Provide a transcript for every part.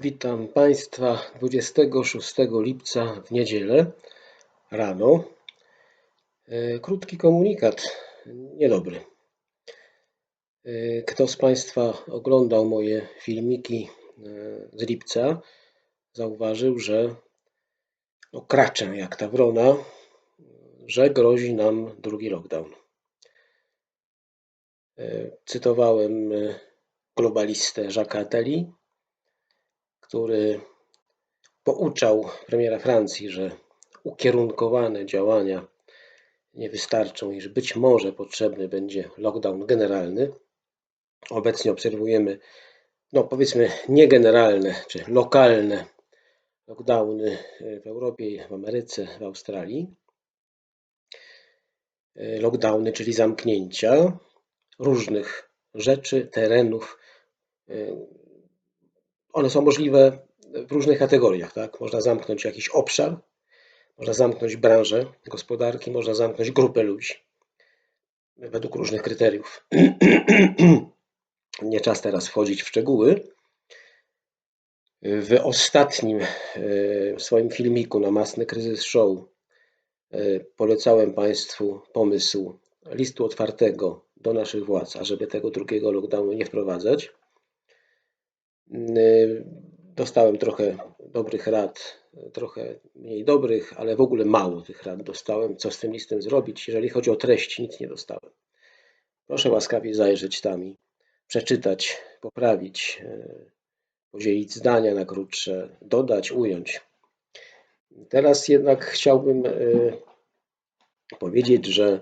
Witam Państwa 26 lipca w niedzielę rano. E, Krótki komunikat, niedobry. E, Kto z Państwa oglądał moje filmiki e, z lipca, zauważył, że okraczę jak ta wrona, że grozi nam drugi lockdown. Cytowałem globalistę Jacques'a który pouczał premiera Francji, że ukierunkowane działania nie wystarczą i że być może potrzebny będzie lockdown generalny. Obecnie obserwujemy, no powiedzmy, niegeneralne czy lokalne lockdowny w Europie, w Ameryce, w Australii. E, Lockdowny, czyli zamknięcia różnych rzeczy, terenów. One są możliwe w różnych kategoriach. Tak? Można zamknąć jakiś obszar, można zamknąć branżę gospodarki, można zamknąć grupę ludzi według różnych kryteriów. Nie czas teraz wchodzić w szczegóły. W ostatnim e, swoim filmiku na Masny Kryzys Show e, polecałem Państwu pomysł listu otwartego do naszych władz, ażeby tego drugiego lockdownu nie wprowadzać. Y, Dostałem trochę dobrych rad, trochę mniej dobrych, ale w ogóle mało tych rad dostałem, co z tym listem zrobić. Jeżeli chodzi o treść, nic nie dostałem. Proszę łaskawie zajrzeć tam i przeczytać, poprawić, y, podzielić zdania na krótsze, dodać, ująć. Teraz jednak chciałbym y, powiedzieć, że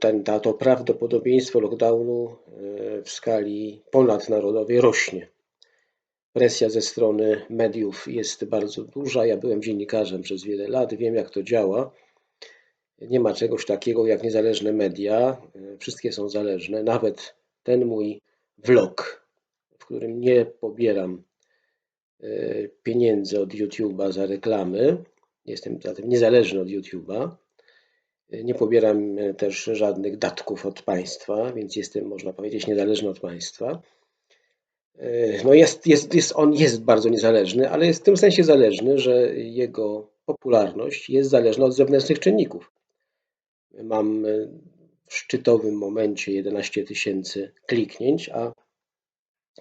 ten, ta, to prawdopodobieństwo lockdownu e, w skali ponadnarodowej rośnie. Presja ze strony mediów jest bardzo duża. Ja byłem dziennikarzem przez wiele lat, wiem jak to działa. Nie ma czegoś takiego jak niezależne media. E, Wszystkie są zależne. Nawet ten mój vlog, w którym nie pobieram e, pieniędzy od YouTube'a za reklamy. Jestem zatem niezależny od YouTube'a. Nie pobieram e, też żadnych datków od państwa, więc jestem, można powiedzieć, niezależny od państwa. E, No jest, jest, jest, on jest bardzo niezależny, ale jest w tym sensie zależny, że jego popularność jest zależna od zewnętrznych czynników. Mam e, w szczytowym momencie 11 tysięcy kliknięć, a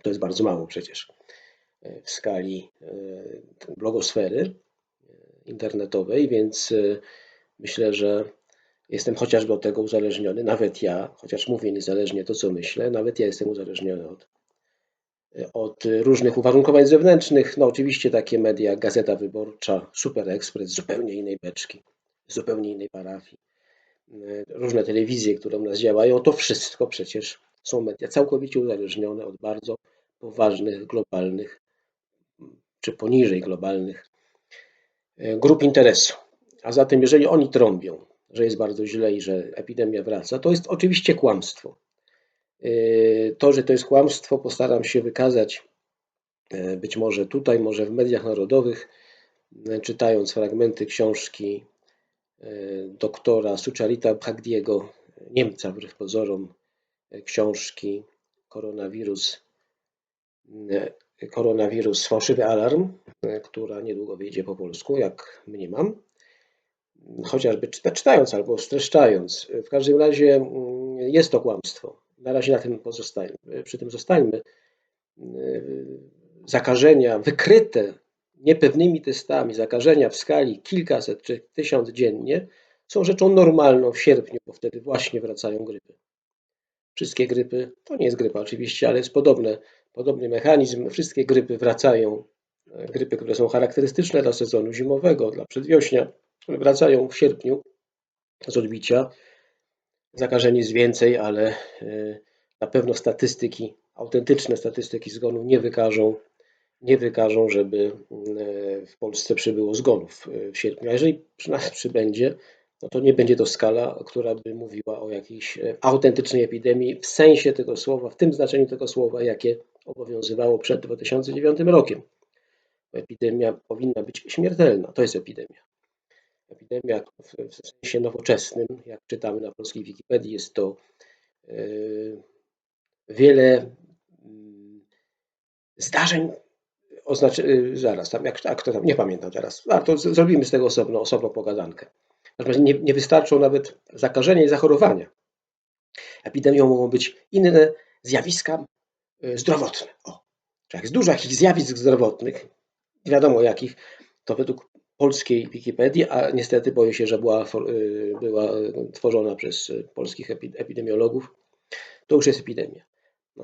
to jest bardzo mało przecież w skali blogosfery internetowej, więc myślę, że Jestem chociażby od tego uzależniony, nawet ja, chociaż mówię niezależnie to, co myślę, nawet ja jestem uzależniony od, od różnych uwarunkowań zewnętrznych. No oczywiście takie media Gazeta Wyborcza, Super Express, zupełnie innej beczki, zupełnie innej parafii, różne telewizje, które u nas działają, to wszystko przecież są media całkowicie uzależnione od bardzo poważnych, globalnych czy poniżej globalnych e, grup interesu. A zatem, jeżeli oni trąbią, że jest bardzo źle i że epidemia wraca, to jest oczywiście kłamstwo. Yy, To, że to jest kłamstwo, postaram się wykazać e, być może tutaj, może w mediach narodowych, e, czytając fragmenty książki doktora Sucharita Bhagdiego, Niemca wbrew pozorom, książki Koronawirus, koronawirus Fałszywy Alarm, która niedługo wyjdzie po polsku, jak mniemam chociażby czyta- czytając albo streszczając. W każdym razie mm, jest to kłamstwo. Na razie na tym pozostańmy, przy tym zostańmy. Yy, Zakażenia wykryte niepewnymi testami, zakażenia w skali kilkaset czy tysiąc dziennie są rzeczą normalną w sierpniu, bo wtedy właśnie wracają grypy. Wszystkie grypy, to nie jest grypa oczywiście, ale jest podobne, podobny mechanizm. Wszystkie grypy wracają, e, grypy, które są charakterystyczne dla sezonu zimowego, dla przedwiośnia, wracają w sierpniu z odbicia. Zakażeń jest więcej, ale e, na pewno statystyki, autentyczne statystyki zgonów nie wykażą, nie wykażą, żeby e, w Polsce przybyło zgonów e, w sierpniu. A jeżeli przy nas przybędzie, no to nie będzie to skala, która by mówiła o jakiejś autentycznej epidemii w sensie tego słowa, w tym znaczeniu tego słowa, jakie obowiązywało przed 2009 rokiem. Epidemia powinna być śmiertelna. To jest epidemia. Epidemia w, sensie nowoczesnym, jak czytamy na polskiej Wikipedii, jest to e, wiele mm, zdarzeń oznaczy, y, zaraz, tam jak, jak to tam, nie pamiętam teraz, a to zrobimy z tego osobno, osobną pogadankę. Natomiast nie, nie wystarczą nawet zakażenia i zachorowania. Epidemią mogą być inne zjawiska y, zdrowotne. O, czy jak jest dużo jakichś zjawisk zdrowotnych, wiadomo jakich, to według polskiej Wikipedii, a niestety boję się, że była, y, była tworzona przez y, polskich epi- epidemiologów, to już jest epidemia.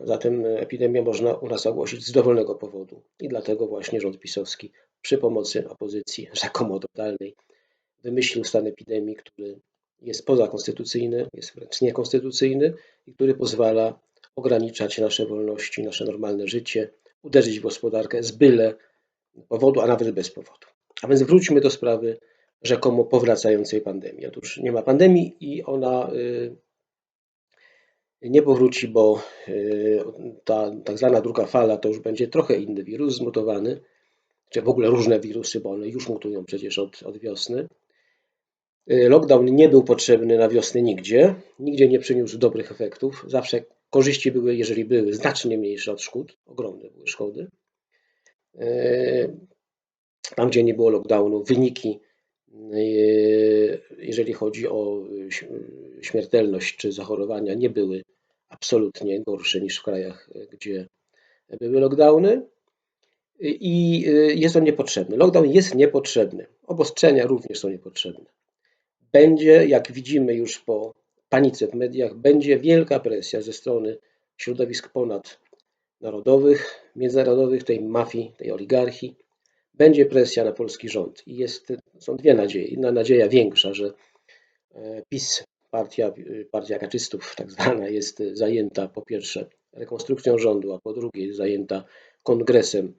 Zatem epidemię można u nas ogłosić z dowolnego powodu i dlatego właśnie rząd pisowski przy pomocy opozycji rzekomo totalnej wymyślił stan epidemii, który jest pozakonstytucyjny, jest wręcz niekonstytucyjny i który pozwala ograniczać nasze wolności, nasze normalne życie, uderzyć w gospodarkę z byle powodu, a nawet bez powodu. A więc wróćmy do sprawy rzekomo powracającej pandemii. Otóż nie ma pandemii i ona y, nie powróci, bo y, ta tak zwana druga fala to już będzie trochę inny wirus, zmutowany, czy w ogóle różne wirusy, bo one już mutują przecież od, od wiosny. Y, Lockdown nie był potrzebny na wiosnę nigdzie, nigdzie nie przyniósł dobrych efektów. Zawsze korzyści były, jeżeli były, znacznie mniejsze od szkód, ogromne były szkody. Tam, gdzie nie było lockdownu, wyniki, y, jeżeli chodzi o y, ś- y, śmiertelność czy zachorowania, nie były absolutnie gorsze niż w krajach, gdzie były lockdowny. I jest on niepotrzebny. Lockdown jest niepotrzebny. Obostrzenia również są niepotrzebne. Będzie, jak widzimy już po panice w mediach, będzie wielka presja ze strony środowisk ponadnarodowych, międzynarodowych, tej mafii, tej oligarchii. Będzie presja na polski rząd i jest, są dwie nadzieje. Jedna nadzieja większa, że e, PiS, partia, partia kaczystów tak zwana, jest zajęta po pierwsze rekonstrukcją rządu, a po drugie jest zajęta kongresem,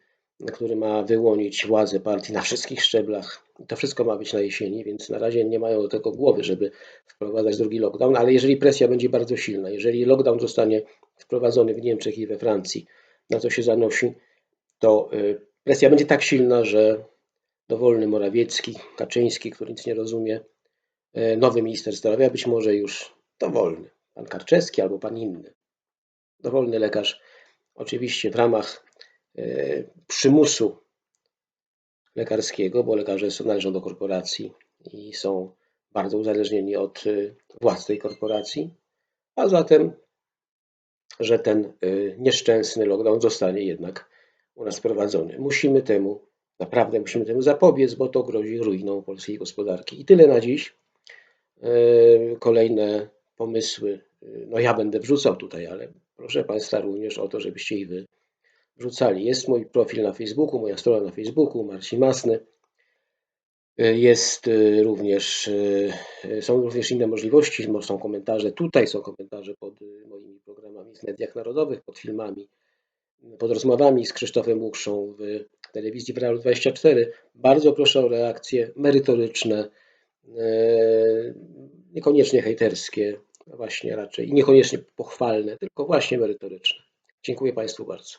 który ma wyłonić władzę partii na wszystkich szczeblach. To wszystko ma być na jesieni, więc na razie nie mają do tego głowy, żeby wprowadzać drugi lockdown, ale jeżeli presja będzie bardzo silna, jeżeli lockdown zostanie wprowadzony w Niemczech i we Francji, na co się zanosi, to y, presja będzie tak silna, że dowolny Morawiecki, Kaczyński, który nic nie rozumie, y, nowy minister zdrowia, być może już dowolny, pan Karczewski albo pan inny, dowolny lekarz, oczywiście w ramach y, przymusu lekarskiego, bo lekarze są- należą do korporacji i są bardzo uzależnieni od y, władz tej korporacji, a zatem, że ten nieszczęsny lockdown zostanie jednak u nas wprowadzony. Musimy temu, naprawdę musimy temu zapobiec, bo to grozi ruiną polskiej gospodarki. I tyle na dziś. Y, Kolejne pomysły, y, no ja będę wrzucał tutaj, ale proszę Państwa również o to, żebyście i Wy wrzucali. Jest mój profil na Facebooku, moja strona na Facebooku, Marcin Masny. Y, Jest również, są również inne możliwości, mo- są komentarze tutaj, są komentarze pod moimi programami w mediach narodowych, pod filmami, pod rozmowami z Krzysztofem Łukszą w telewizji w Realu 24. Bardzo proszę o reakcje merytoryczne, y, niekoniecznie hejterskie, właśnie raczej, i niekoniecznie pochwalne, tylko właśnie merytoryczne. Dziękuję Państwu bardzo.